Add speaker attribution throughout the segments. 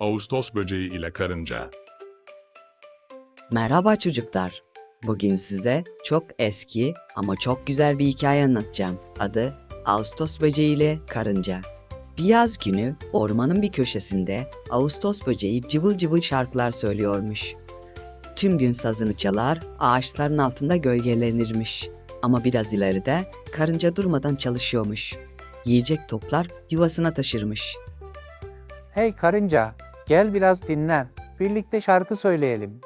Speaker 1: Ağustos böceği ile karınca.
Speaker 2: Merhaba çocuklar. Bugün size çok eski ama çok güzel bir hikaye anlatacağım. Adı Ağustos böceği ile karınca. Bir yaz günü ormanın bir köşesinde Ağustos böceği cıvıl cıvıl şarkılar söylüyormuş. Tüm gün sazını çalar, ağaçların altında gölgelenirmiş. Ama biraz ileride karınca durmadan çalışıyormuş. Yiyecek toplar yuvasına taşırmış.
Speaker 3: Hey karınca, gel biraz dinlen. Birlikte şarkı söyleyelim.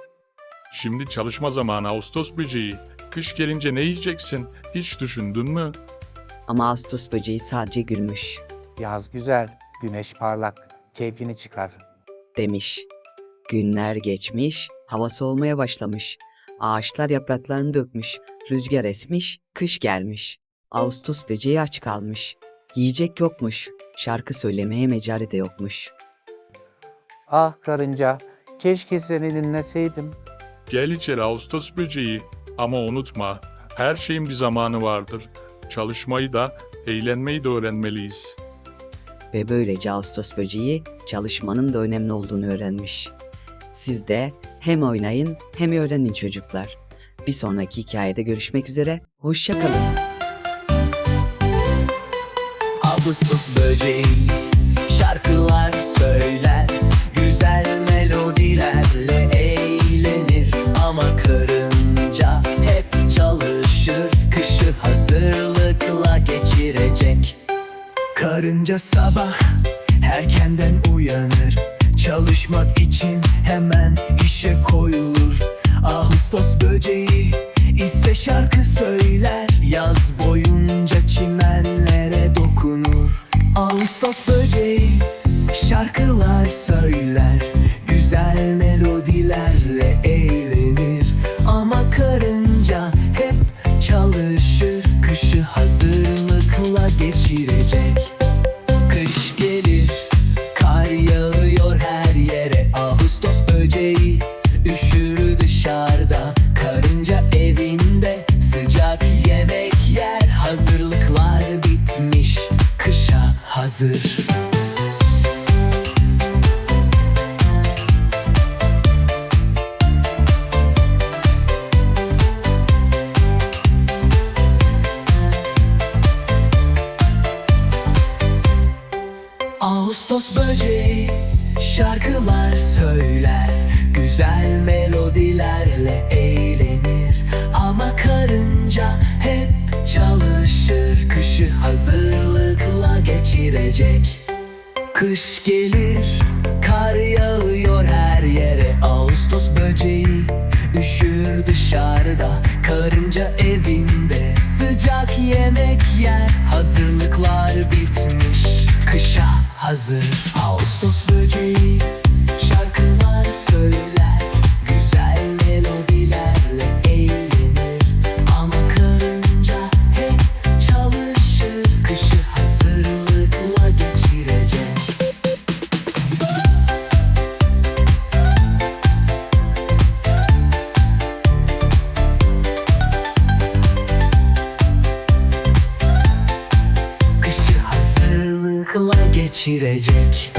Speaker 1: Şimdi çalışma zamanı Ağustos böceği. Kış gelince ne yiyeceksin? Hiç düşündün mü?
Speaker 2: Ama Ağustos böceği sadece gülmüş.
Speaker 3: Yaz güzel, güneş parlak, keyfini çıkar.
Speaker 2: demiş. Günler geçmiş, hava soğumaya başlamış. Ağaçlar yapraklarını dökmüş, rüzgar esmiş, kış gelmiş. Ağustos böceği aç kalmış. Yiyecek yokmuş, şarkı söylemeye mecali de yokmuş.
Speaker 3: Ah karınca, keşke seni dinleseydim.
Speaker 1: Gel içeri Ağustos böceği. Ama unutma, her şeyin bir zamanı vardır. Çalışmayı da, eğlenmeyi de öğrenmeliyiz.
Speaker 2: Ve böylece Ağustos böceği çalışmanın da önemli olduğunu öğrenmiş. Siz de hem oynayın hem öğrenin çocuklar. Bir sonraki hikayede görüşmek üzere, hoşçakalın.
Speaker 4: Ağustos böceği şarkılar Karınca sabah erkenden uyanır. Çalışmak için hemen işe koyulur. Ağustos böceği ise şarkı söyler. Yaz boyunca çimenlere dokunur. Ağustos böceği şarkılar söyler. Güzel melodilerle eğlenir. Ama karınca hep çalışır. Kışı hazırlıkla geçirecek Ağustos böceği şarkılar söyler. Güzel melodilerle eğlenir. Ama karınca hep çalışır. Kışı hazırlıkla geçirecek. Kış gelir, kar yağıyor her yere. Ağustos böceği üşür dışarıda. Karınca evinde sıcak yemek yer. Hazırlıklar bitmiş, hazır. Ağustos böceği şarkılar söyler. Güzel melodilerle eğlenir. Ama karınca hep çalışır. Kışı hazırlıkla geçirecek. Kışı hazırlıkla geçirecek